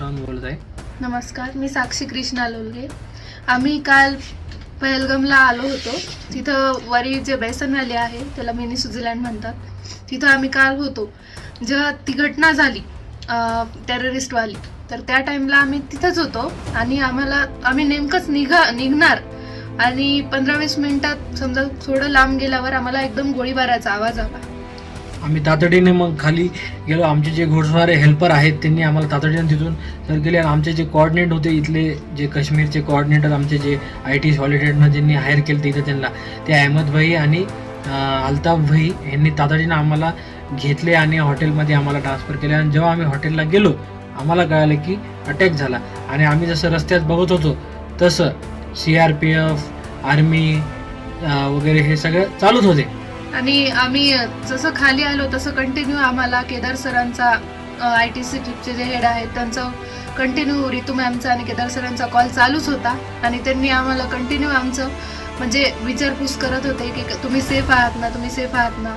महाराष्ट्राहून बोलत आहे. नमस्कार मी साक्षी कृष्णा लोलगे. आम्ही काल पहलगमला आलो होतो. तिथं वरी जे बेसन व्हॅली आहे त्याला मिनी स्वित्झर्लंड म्हणतात. तिथं आम्ही काल होतो. जेव्हा ती घटना झाली टेररिस्टवाली तर त्या टाइमला आम्ही तिथंच होतो आणि आम्हाला आम्ही नेमकंच निघा निघणार. आणि पंधरा वीस मिनिटात समजा थोडं लांब गेल्यावर आम्हाला एकदम गोळीबाराचा आवाज आला. आम्ही तातडीने मग खाली गेलो. आमचे जे घोडस्वारे हेल्पर आहेत त्यांनी आम्हाला तातडीने तिथून तर गेले. आणि आमचे जे कॉर्डिनेट होते इथले जे काश्मीरचे कॉर्डिनेटर आमचे जे आय टी सॉलिडेटनं ज्यांनी हायर केले तिथं त्यांना ते अहमद भाई आणि अल्ताफ भाई यांनी तातडीनं आम्हाला घेतले आणि हॉटेलमध्ये आम्हाला ट्रान्सफर केले. आणि जेव्हा आम्ही हॉटेलला गेलो आम्हाला कळालं की अटॅक झाला. आणि आम्ही जसं रस्त्यात बघत होतो तसं C R P F army वगैरे हे सगळं चालूच होते. आणि आम्ही जसं खाली आलो तसं कंटिन्यू आम्हाला केदार सरांचा आय टी सी चे जे हेड आहेत त्यांचं कंटिन्यू रितू मॅमचा आणि केदार सरांचा कॉल चालूच होता. आणि त्यांनी आम्हाला कंटिन्यू आमचं म्हणजे विचारपूस करत होते की तुम्ही सेफ आहात ना तुम्ही सेफ आहात ना?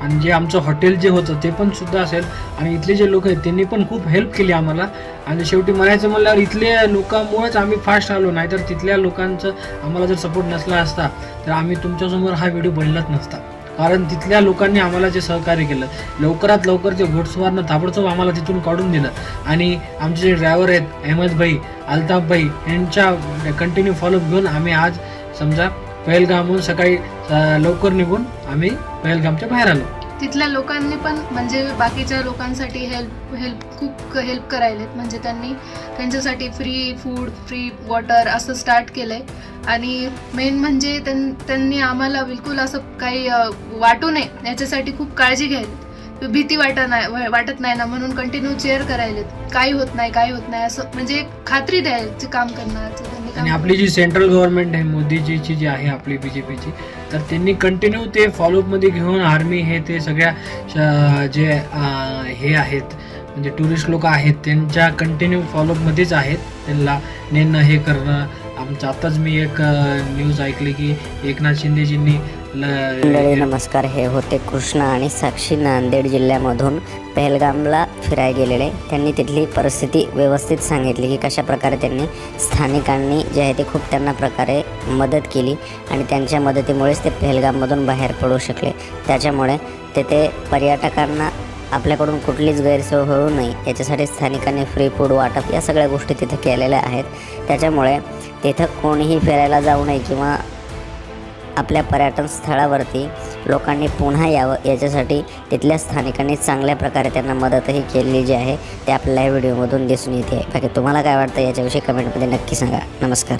आणि जे आमचं हॉटेल जे होतं ते पण सुद्धा असेल. आणि इथले जे लोक आहेत त्यांनी पण खूप हेल्प केली आम्हाला. आणि शेवटी म्हणायचं म्हणल्यावर इथल्या लोकांमुळेच आम्ही फास्ट आलो. नाहीतर तिथल्या लोकांचं आम्हाला जर सपोर्ट नसला असता तर आम्ही तुमच्यासमोर हा व्हिडिओ बनलाच नसता. कारण तिथल्या लोकांनी आम्हाला जे सहकार्य केलं लवकरात लवकर ते घोडसवारनं ताबडतोब आम्हाला तिथून काढून दिलं. आणि आमचे जे ड्रायव्हर आहेत अहमद भाई अल्ताफ भाई यांच्या कंटिन्यू फॉलोअप घेऊन आम्ही आज समजा पहलगामहून सकाळी लवकर निघून आम्ही पहलगामच्या बाहेर आलो. तिथल्या लोकांनी पण म्हणजे बाकीच्या लोकांसाठी हेल्प हेल्प खूप हेल्प करायलेत. म्हणजे त्यांनी त्यांच्यासाठी फ्री फूड फ्री वॉटर असं स्टार्ट केलं आहे आणि मेन म्हणजे त्यां- त्यांनी आम्हाला बिलकुल असं काही वाटू नये. याच्यासाठी खूप काळजी घ्यायला भीती वाटत नाही वाटत नाही ना. म्हणून कंटिन्यू चेअर करायलेत. काही होत नाही काही होत नाही. असं म्हणजे खात्री द्यायची काम करणार त्यांनी आणि आपली जी सेंट्रल गव्हर्नमेंट आहे मोदीजीची जी आहे आपली बी जे पीची तर त्यांनी कंटिन्यू ते फॉलोअपमध्ये घेऊन आर्मी हे ते सगळ्या जे हे आहेत म्हणजे टुरिस्ट लोक आहेत त्यांच्या कंटिन्यू फॉलोअपमध्येच आहेत. त्यांना नेणं हे करणं. आमचं आत्ताच मी एक न्यूज ऐकली की एकनाथ शिंदेजींनी मंडळी नमस्कार. हे होते कृष्णा आणि साक्षी नांदेड जिल्ह्यामधून. पहलगामला फिराय गेलेले. त्यांनी तिथली परिस्थिती व्यवस्थित सांगितली की कशा प्रकारे त्यांनी स्थानिकांनी जे आहे ते खूप त्यांना प्रकारे मदत केली आणि त्यांच्या मदतीमुळेच ते पहलगाममधून बाहेर पडू शकले. त्याच्यामुळे तेथे पर्यटकांना आपल्याकडून कुठलीच गैरसोय होऊ नये. याच्यासाठी स्थानिकांनी फ्री फूड वाटप या सगळ्या गोष्टी तिथे केलेल्या आहेत. त्याच्यामुळे तिथं कोणीही फिरायला जाऊ नये किंवा आपल्या पर्यटन स्थळावरती लोकांनी पुन्हा यावं याच्यासाठी तिथल्या स्थानिकांनी चांगल्या प्रकारे त्यांना मदतही केलेली जी आहे ते आपल्याला या व्हिडिओमधून दिसून येते. बाकी तुम्हाला काय वाटतं याच्याविषयी कमेंटमध्ये नक्की सांगा. नमस्कार.